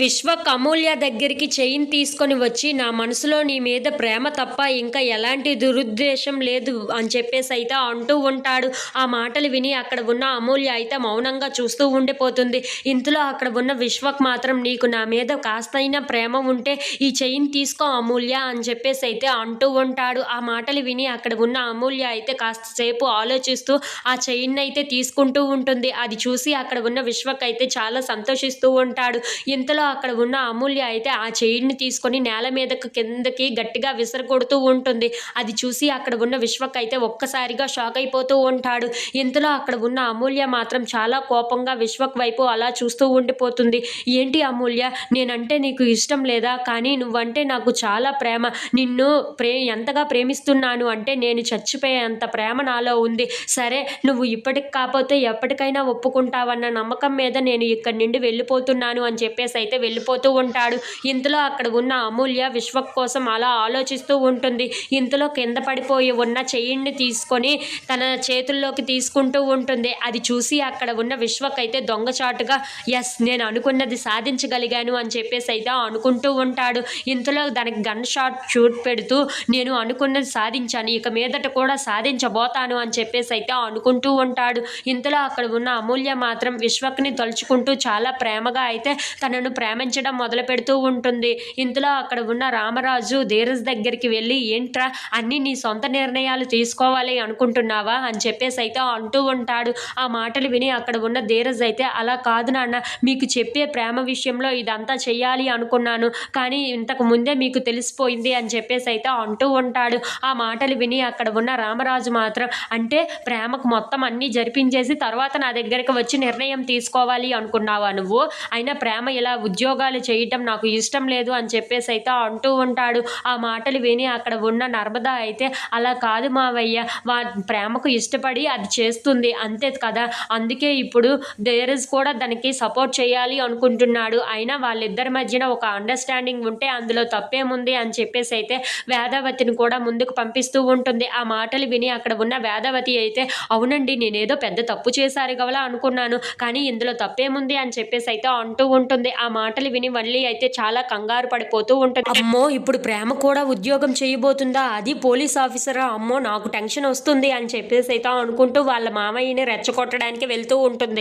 విశ్వక్ అమూల్య దగ్గరికి చైన్ తీసుకొని వచ్చి నా మనసులో నీ మీద ప్రేమ తప్ప ఇంకా ఎలాంటి దురుద్దేశం లేదు అని చెప్పేసి అయితే అంటూ ఉంటాడు. ఆ మాటలు విని అక్కడ ఉన్న అమూల్య అయితే మౌనంగా చూస్తూ ఉండిపోతుంది. ఇంతలో అక్కడ ఉన్న విశ్వక్ మాత్రం నీకు నా మీద కాస్తైనా ప్రేమ ఉంటే ఈ చైన్ తీసుకో అమూల్య అని చెప్పేసి అయితే అంటూ ఉంటాడు. ఆ మాటలు విని అక్కడ ఉన్న అమూల్య అయితే కాస్త సేపు ఆలోచిస్తూ ఆ చైన్ అయితే తీసుకుంటూ ఉంటుంది. అది చూసి అక్కడ ఉన్న విశ్వక్ అయితే చాలా సంతోషిస్తూ ఉంటాడు. ఇంతలో అక్కడ ఉన్న అమూల్య అయితే ఆ చైన్ని తీసుకొని నేల మీదకు కిందకి గట్టిగా విసరగొడుతూ ఉంటుంది. అది చూసి అక్కడ ఉన్న విశ్వక్ అయితే ఒక్కసారిగా షాక్ అయిపోతూ ఉంటాడు. ఇంతలో అక్కడ ఉన్న అమూల్య మాత్రం చాలా కోపంగా విశ్వక్ వైపు అలా చూస్తూ ఉండిపోతుంది. ఏంటి అమూల్య నేనంటే నీకు ఇష్టం లేదా? కానీ నువ్వంటే నాకు చాలా ప్రేమ. నిన్ను ప్రే ఎంతగా ప్రేమిస్తున్నాను అంటే నేను చచ్చిపోయేంత ప్రేమ నాలో ఉంది. సరే నువ్వు ఇప్పటికి కాకపోతే ఎప్పటికైనా ఒప్పుకుంటావన్న నమ్మకం మీద నేను ఇక్కడి నుండి వెళ్ళిపోతున్నాను అని చెప్పేసి అయితే అయితే వెళ్ళిపోతూ ఉంటాడు. ఇంతలో అక్కడ ఉన్న అమూల్య విశ్వక్ కోసం అలా ఆలోచిస్తూ ఉంటుంది. ఇంతలో కింద పడిపోయి ఉన్న చెయ్యిని తీసుకొని తన చేతుల్లోకి తీసుకుంటూ ఉంటుంది. అది చూసి అక్కడ ఉన్న విశ్వక్ అయితే దొంగచాటుగా ఎస్ నేను అనుకున్నది సాధించగలిగాను అని చెప్పేసి అయితే అనుకుంటూ ఉంటాడు. ఇంతలో దానికి గన్ షాట్ షూట్ పెడుతూ నేను అనుకున్నది సాధించాను. ఇక మీదట కూడా సాధించబోతాను అని చెప్పేసి అయితే అనుకుంటూ ఉంటాడు. ఇంతలో అక్కడ ఉన్న అమూల్య మాత్రం విశ్వక్ని తలుచుకుంటూ చాలా ప్రేమగా అయితే తనను ప్రేమించడం మొదలు పెడుతూ ఉంటుంది. ఇంతలో అక్కడ ఉన్న రామరాజు ధీరజ్ దగ్గరికి వెళ్ళి ఏంట్రా అన్నీ నీ సొంత నిర్ణయాలు తీసుకోవాలి అనుకుంటున్నావా? అని చెప్పేసి అయితే అంటూ ఉంటాడు. ఆ మాటలు విని అక్కడ ఉన్న ధీరజ్ అయితే అలా కాదు నాన్న మీకు చెప్పే ప్రేమ విషయంలో ఇదంతా చెయ్యాలి అనుకున్నాను కానీ ఇంతకు ముందే మీకు తెలిసిపోయింది అని చెప్పేసి అయితే అంటూ ఉంటాడు. ఆ మాటలు విని అక్కడ ఉన్న రామరాజు మాత్రం అంటే ప్రేమకు మొత్తం అన్నీ జరిపించేసి తర్వాత నా దగ్గరికి వచ్చి నిర్ణయం తీసుకోవాలి అనుకున్నావా నువ్వు? అయినా ప్రేమ ఇలా ఉద్యోగాలు చేయటం నాకు ఇష్టం లేదు అని చెప్పేసి అయితే అంటూ ఉంటాడు. ఆ మాటలు విని అక్కడ ఉన్న నర్మదా అయితే అలా కాదు మావయ్య వా ప్రేమకు ఇష్టపడి అది చేస్తుంది అంతే కదా? అందుకే ఇప్పుడు ధీరజ్ కూడా దానికి సపోర్ట్ చేయాలి అనుకుంటున్నాడు. అయినా వాళ్ళిద్దరి మధ్యన ఒక అండర్స్టాండింగ్ ఉంటే అందులో తప్పేముంది అని చెప్పేసి అయితే వేదావతిని కూడా ముందుకు పంపిస్తూ ఉంటుంది. ఆ మాటలు విని అక్కడ ఉన్న వేదావతి అయితే అవునండి నేనేదో పెద్ద తప్పు చేశారు గవలా అనుకున్నాను. కానీ ఇందులో తప్పేముంది? అని చెప్పేసి అయితే అంటూ ఉంటుంది. ఆ మాటలు విని మళ్ళీ అయితే చాలా కంగారు పడిపోతూ ఉంటుంది. అమ్మో ఇప్పుడు ప్రేమ కూడా ఉద్యోగం చేయబోతుందా? అది పోలీస్ ఆఫీసరా? అమ్మో నాకు టెన్షన్ వస్తుంది అని చెప్పేసి అయితే అనుకుంటూ వాళ్ళ మామయ్యని రెచ్చగొట్టడానికి వెళ్తూ ఉంటుంది.